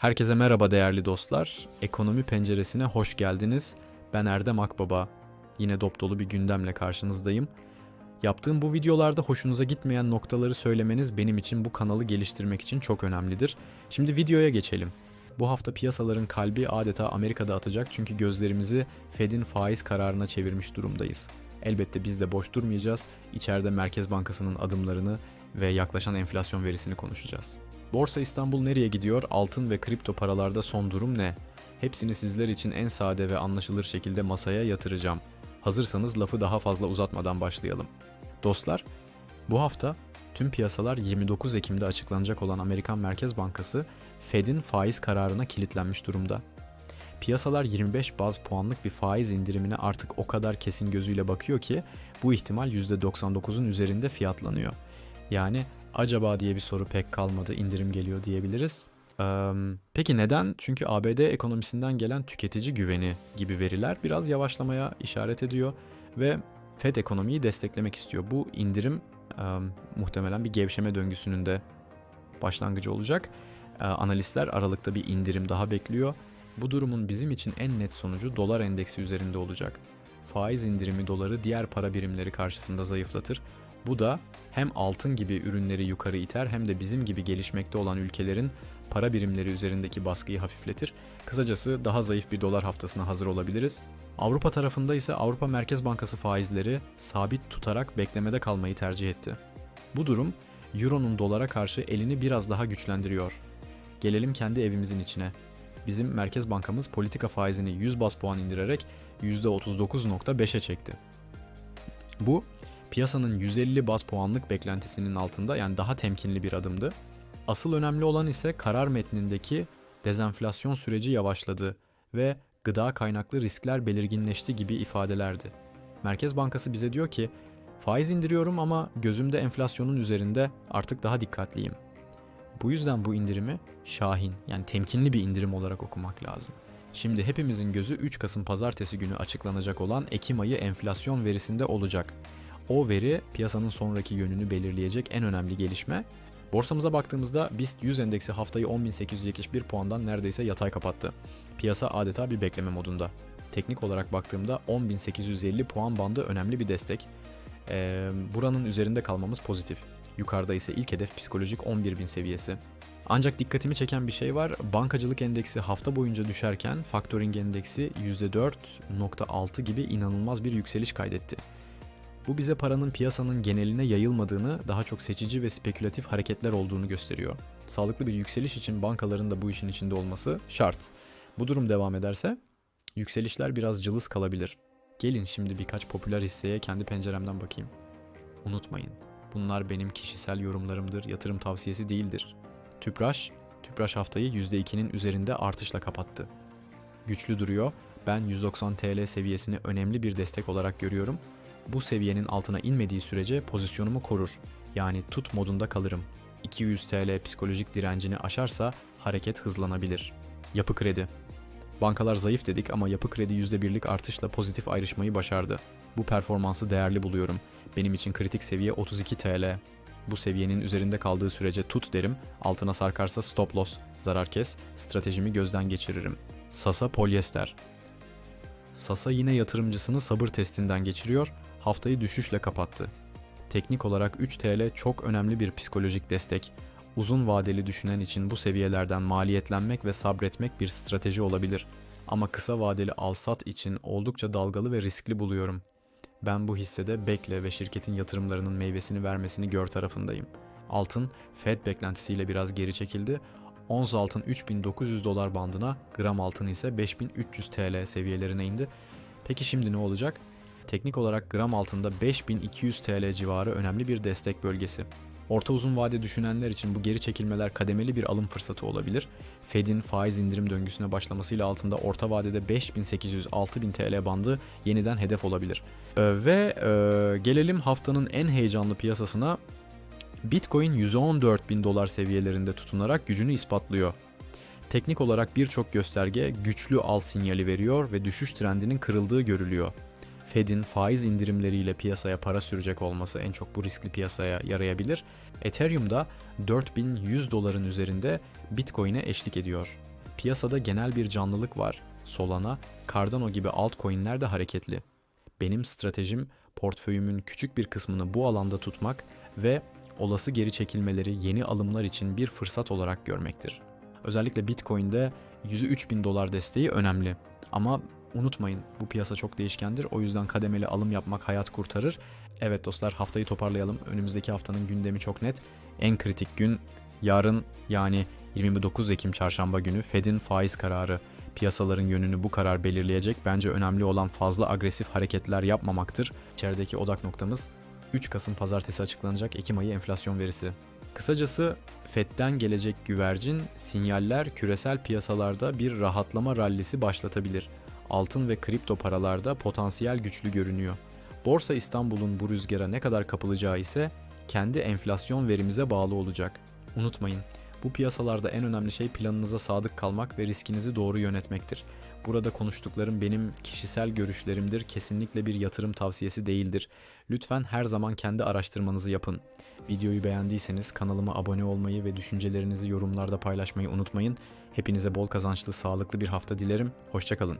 Herkese merhaba değerli dostlar. Ekonomi penceresine hoş geldiniz. Ben Erdem Akbaba. Yine dop dolu bir gündemle karşınızdayım. Yaptığım bu videolarda hoşunuza gitmeyen noktaları söylemeniz benim için bu kanalı geliştirmek için çok önemlidir. Şimdi videoya geçelim. Bu hafta piyasaların kalbi adeta Amerika'da atacak çünkü gözlerimizi Fed'in faiz kararına çevirmiş durumdayız. Elbette biz de boş durmayacağız. İçeride Merkez Bankası'nın adımlarını ve yaklaşan enflasyon verisini konuşacağız. Borsa İstanbul nereye gidiyor? Altın ve kripto paralarda son durum ne? Hepsini sizler için en sade ve anlaşılır şekilde masaya yatıracağım. Hazırsanız lafı daha fazla uzatmadan başlayalım. Dostlar, bu hafta tüm piyasalar 29 Ekim'de açıklanacak olan Amerikan Merkez Bankası Fed'in faiz kararına kilitlenmiş durumda. Piyasalar 25 baz puanlık bir faiz indirimine artık o kadar kesin gözüyle bakıyor ki bu ihtimal %99'un üzerinde fiyatlanıyor. Yani acaba diye bir soru pek kalmadı indirim geliyor diyebiliriz. Peki neden? Çünkü ABD ekonomisinden gelen tüketici güveni gibi veriler biraz yavaşlamaya işaret ediyor ve Fed ekonomiyi desteklemek istiyor. Bu indirim muhtemelen bir gevşeme döngüsünün de başlangıcı olacak. Analistler Aralık'ta bir indirim daha bekliyor. Bu durumun bizim için en net sonucu dolar endeksi üzerinde olacak. Faiz indirimi doları diğer para birimleri karşısında zayıflatır. Bu da hem altın gibi ürünleri yukarı iter hem de bizim gibi gelişmekte olan ülkelerin para birimleri üzerindeki baskıyı hafifletir. Kısacası daha zayıf bir dolar haftasına hazır olabiliriz. Avrupa tarafında ise Avrupa Merkez Bankası faizleri sabit tutarak beklemede kalmayı tercih etti. Bu durum Euro'nun dolara karşı elini biraz daha güçlendiriyor. Gelelim kendi evimizin içine. Bizim Merkez Bankamız politika faizini 100 bas puan indirerek %39.5'e çekti. Bu piyasanın 150 bas puanlık beklentisinin altında yani daha temkinli bir adımdı. Asıl önemli olan ise karar metnindeki dezenflasyon süreci yavaşladı ve gıda kaynaklı riskler belirginleşti gibi ifadelerdi. Merkez Bankası bize diyor ki faiz indiriyorum ama gözümde enflasyonun üzerinde artık daha dikkatliyim. Bu yüzden bu indirimi şahin yani temkinli bir indirim olarak okumak lazım. Şimdi hepimizin gözü 3 Kasım pazartesi günü açıklanacak olan Ekim ayı enflasyon verisinde olacak. O veri piyasanın sonraki yönünü belirleyecek en önemli gelişme. Borsamıza baktığımızda BIST 100 endeksi haftayı 10.871 puandan neredeyse yatay kapattı. Piyasa adeta bir bekleme modunda. Teknik olarak baktığımda 10.850 puan bandı önemli bir destek. Ee, buranın üzerinde kalmamız pozitif. Yukarıda ise ilk hedef psikolojik 11.000 seviyesi. Ancak dikkatimi çeken bir şey var. Bankacılık endeksi hafta boyunca düşerken factoring endeksi %4.6 gibi inanılmaz bir yükseliş kaydetti. Bu bize paranın piyasanın geneline yayılmadığını, daha çok seçici ve spekülatif hareketler olduğunu gösteriyor. Sağlıklı bir yükseliş için bankaların da bu işin içinde olması şart. Bu durum devam ederse yükselişler biraz cılız kalabilir. Gelin şimdi birkaç popüler hisseye kendi penceremden bakayım. Unutmayın, bunlar benim kişisel yorumlarımdır, yatırım tavsiyesi değildir. Tüpraş, Tüpraş haftayı %2'nin üzerinde artışla kapattı. Güçlü duruyor. Ben 190 TL seviyesini önemli bir destek olarak görüyorum. Bu seviyenin altına inmediği sürece pozisyonumu korur. Yani tut modunda kalırım. 200 TL psikolojik direncini aşarsa hareket hızlanabilir. Yapı kredi. Bankalar zayıf dedik ama yapı kredi %1'lik artışla pozitif ayrışmayı başardı. Bu performansı değerli buluyorum. Benim için kritik seviye 32 TL. Bu seviyenin üzerinde kaldığı sürece tut derim, altına sarkarsa stop loss, zarar kes, stratejimi gözden geçiririm. Sasa polyester. Sasa yine yatırımcısını sabır testinden geçiriyor, haftayı düşüşle kapattı. Teknik olarak 3 TL çok önemli bir psikolojik destek. Uzun vadeli düşünen için bu seviyelerden maliyetlenmek ve sabretmek bir strateji olabilir. Ama kısa vadeli alsat için oldukça dalgalı ve riskli buluyorum. Ben bu hissede bekle ve şirketin yatırımlarının meyvesini vermesini gör tarafındayım. Altın, Fed beklentisiyle biraz geri çekildi. Ons altın 3900 dolar bandına, gram altın ise 5300 TL seviyelerine indi. Peki şimdi ne olacak? Teknik olarak gram altında 5200 TL civarı önemli bir destek bölgesi. Orta uzun vade düşünenler için bu geri çekilmeler kademeli bir alım fırsatı olabilir. Fed'in faiz indirim döngüsüne başlamasıyla altında orta vadede 5800-6000 TL bandı yeniden hedef olabilir. Ee, ve e, gelelim haftanın en heyecanlı piyasasına. Bitcoin 114 bin dolar seviyelerinde tutunarak gücünü ispatlıyor. Teknik olarak birçok gösterge güçlü al sinyali veriyor ve düşüş trendinin kırıldığı görülüyor. Fed'in faiz indirimleriyle piyasaya para sürecek olması en çok bu riskli piyasaya yarayabilir. Ethereum da 4100 doların üzerinde Bitcoin'e eşlik ediyor. Piyasada genel bir canlılık var. Solana, Cardano gibi altcoin'ler de hareketli. Benim stratejim portföyümün küçük bir kısmını bu alanda tutmak ve olası geri çekilmeleri yeni alımlar için bir fırsat olarak görmektir. Özellikle Bitcoin'de yüzü 3000 dolar desteği önemli. Ama unutmayın bu piyasa çok değişkendir. O yüzden kademeli alım yapmak hayat kurtarır. Evet dostlar haftayı toparlayalım. Önümüzdeki haftanın gündemi çok net. En kritik gün yarın yani 29 Ekim çarşamba günü Fed'in faiz kararı. Piyasaların yönünü bu karar belirleyecek. Bence önemli olan fazla agresif hareketler yapmamaktır. İçerideki odak noktamız 3 Kasım pazartesi açıklanacak Ekim ayı enflasyon verisi. Kısacası FED'den gelecek güvercin sinyaller küresel piyasalarda bir rahatlama rallisi başlatabilir. Altın ve kripto paralarda potansiyel güçlü görünüyor. Borsa İstanbul'un bu rüzgara ne kadar kapılacağı ise kendi enflasyon verimize bağlı olacak. Unutmayın, bu piyasalarda en önemli şey planınıza sadık kalmak ve riskinizi doğru yönetmektir. Burada konuştuklarım benim kişisel görüşlerimdir, kesinlikle bir yatırım tavsiyesi değildir. Lütfen her zaman kendi araştırmanızı yapın. Videoyu beğendiyseniz kanalıma abone olmayı ve düşüncelerinizi yorumlarda paylaşmayı unutmayın. Hepinize bol kazançlı, sağlıklı bir hafta dilerim. Hoşçakalın.